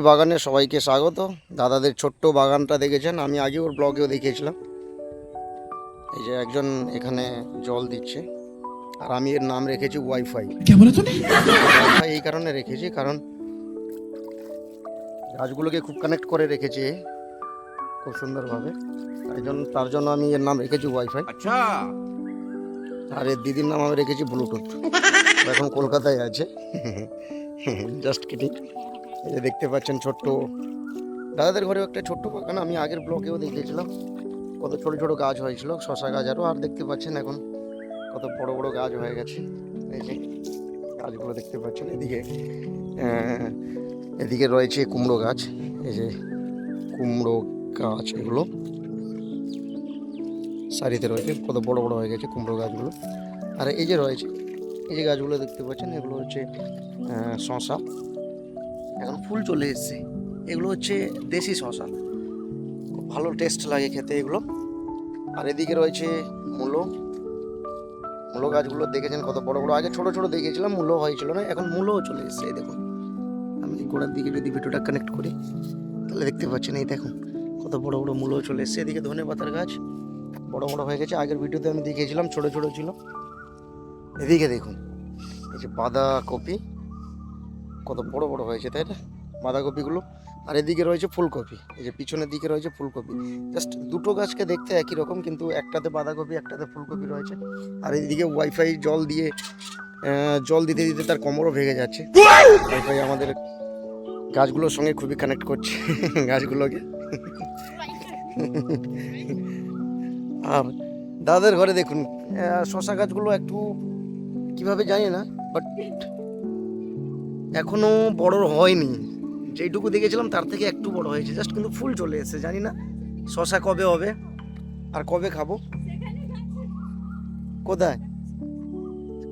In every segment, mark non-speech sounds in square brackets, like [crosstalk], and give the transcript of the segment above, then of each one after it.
বাগানে সবাইকে স্বাগত। দাদাদের ছোট্ট বাগানটা দেখেছেন? আমি আগে ওর ব্লগেও দেখিয়েছিলাম। এই যে একজন এখানে জল দিচ্ছে। আর আমি এর নাম রেখেছি ওয়াইফাই। ওয়াইফাই এই কারণে রেখেছি কারণ গাছগুলোকে খুব কানেক্ট করে রেখেছি খুব সুন্দরভাবে। তাই জন্য তার জন্য আমি এর নাম রেখেছি ওয়াইফাই। আচ্ছা। আর এর দিদির নাম আমি রেখেছি ব্লুটুথ। এখন কলকাতায় আছে। [laughs] জাস্ট কিটিং এই যে দেখতে পাচ্ছেন ছোট্ট দাদাদের ঘরেও একটা ছোট্ট বাগান আমি আগের ব্লকেও দেখিয়েছিলাম। কত ছোট ছোট গাছ হয়েছিল, শশা গাছ আরও, আর দেখতে পাচ্ছেন এখন কত বড় বড় গাছ হয়ে গেছে। এই যে গাছগুলো দেখতে পাচ্ছেন, এদিকে এদিকে রয়েছে কুমড়ো গাছ, এই যে কুমড়ো গাছ এগুলো। সারিতে রয়েছে, কত বড় বড় হয়ে গেছে কুমড়ো গাছগুলো। আর এই যে রয়েছে, এই যে গাছগুলো দেখতে পাচ্ছেন, এগুলো হচ্ছে শশা। এখন ফুল চলে এসছে। এগুলো হচ্ছে দেশি শশা ভালো টেস্ট লাগে খেতে এগুলো। আর এদিকে রয়েছে মূলো। মূলো গাছগুলো দেখেছেন কত বড় বড়। আগে ছোট ছোট দেখেছিলাম, মূলো হয়েছিল না, এখন মূলোও চলে এসছে দেখুন। আমি গোড়ার দিকে যদি ভিডিওটা কানেক্ট করি, তাহলে দেখতে পাচ্ছেন, এই দেখুন, কত বড় বড় মূলো চলে এসছে। এদিকে ধনে পাতার গাছ বড় বড় হয়ে গেছে। আগের ভিডিওতে আমি দেখিয়েছিলাম, ছোট ছোট ছিল। এদিকে দেখুন, এই যে বাঁধাকপি। কত বড় বড় হয়েছে, তাই না? বাঁধাকপিগুলো। আর এদিকে রয়েছে ফুলকপি, এই যে পিছনের দিকে রয়েছে ফুলকপি। জাস্ট দুটো গাছকে দেখতে একই রকম, কিন্তু একটাতে বাঁধাকপি, একটাতে ফুলকপি রয়েছে। আর এদিকে ওয়াইফাই জল দিয়ে জল দিতে দিতে তার কোমরও ভেঙে যাচ্ছে। ওয়াইফাই আমাদের গাছগুলোর সঙ্গে খুবই কানেক্ট করছে, গাছগুলোকে। আর দাদাদের ঘরে দেখুন শশা গাছগুলো একটু কীভাবে জানি না বাট এখনও বড় হয়নি। যেইটুকু দেখেছিলাম, তার থেকে একটু বড় হয়েছে। জাস্ট কিন্তু ফুল চলে এসেছে, জানি না শশা কবে হবে আর কবে খাব। কোথায়?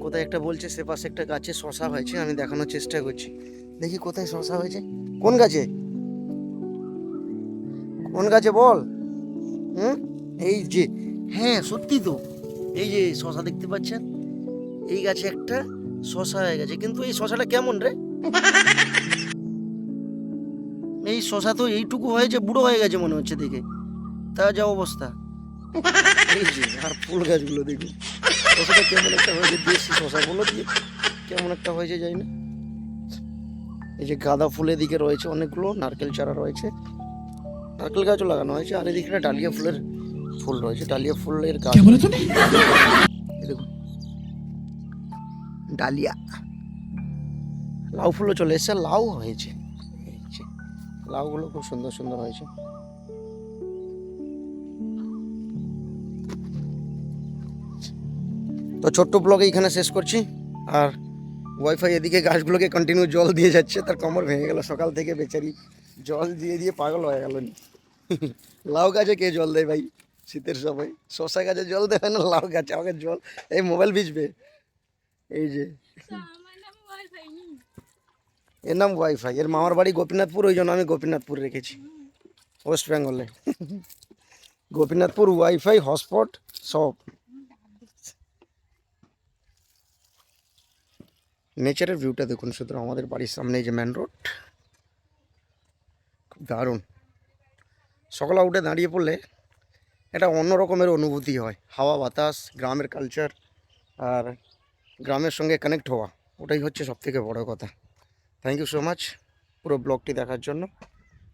কোথায় একটা বলছে, সে পাশে একটা গাছে শশা হয়েছে, আমি দেখানোর চেষ্টা করছি। দেখি কোথায় শশা হয়েছে। কোন গাছে? কোন গাছে বল। হুম? এই যে হ্যাঁ সত্যি তো। এই যে শশা দেখতে পাচ্ছেন? এই গাছে একটা শশা হয়ে গেছে। কিন্তু এই শশাটা কেমন রে? [laughs] এই শশা তো এইটুকু হয়ে যে বুড়ো হয়ে গেছে মনে হচ্ছে দেখে। তা যা অবস্থা। [laughs] আর ফুল গাছগুলো দেখি শশাটা কেমন একটা হয়েছে দেশি শশাগুলো দিয়ে। কেমন একটা হয়েছে যাই না। এই যে গাঁদা ফুলের দিকে রয়েছে অনেকগুলো নারকেল চারা রয়েছে। নারকেল গাছও লাগানো হয়েছে আর এদিকে ডালিয়া ফুলের ফুল রয়েছে। ডালিয়া ফুলের গাছ দেখুন। ডালিয়া। লাউ ফুলও চলে এসছে, লাউ হয়েছে লাউগুলো খুব সুন্দর সুন্দর হয়েছে। তো ছোট্ট ব্লগে এখানে শেষ করছি, আর ওয়াইফাই এদিকে গাছগুলোকে কন্টিনিউ জল দিয়ে যাচ্ছে, তার কোমর ভেঙে গেল, সকাল থেকে বেচারি জল দিয়ে দিয়ে পাগল হয়ে গেল। লাউ গাছে কে জল দেয় ভাই? শীতের সময়। শশা গাছে জল দেবে না, লাউ গাছে আমাকে জল, এই মোবাইল ভিজবে। এই যে। এর নাম ওয়াইফাই। এর মামার বাড়ি গোপীনাথপুর, ওই জন্য আমি গোপীনাথপুর রেখেছি। ওয়েস্ট বেঙ্গলে গোপীনাথপুর, ওয়াইফাই, হটস্পট, সব। নেচারের ভিউটা দেখুন শুধু আমাদের বাড়ির সামনে যে মেন রোড খুব দারুণ। সকালে উঠে দাঁড়িয়ে পড়লে এটা অন্য রকমের অনুভূতি হয়। হাওয়া, বাতাস, গ্রামের কালচার আর গ্রামের সঙ্গে কানেক্ট হওয়া। ওটাই হচ্ছে সব থেকে বড় কথা। থ্যাংক ইউ সো মাচ পুরো ব্লগটি দেখার জন্য।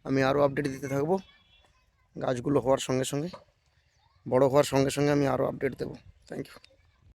আমি আরও আপডেট দিতে থাকব গাছগুলো হওয়ার সঙ্গে সঙ্গে, বড় হওয়ার সঙ্গে সঙ্গে আমি আরও আপডেট দেবো। Thank you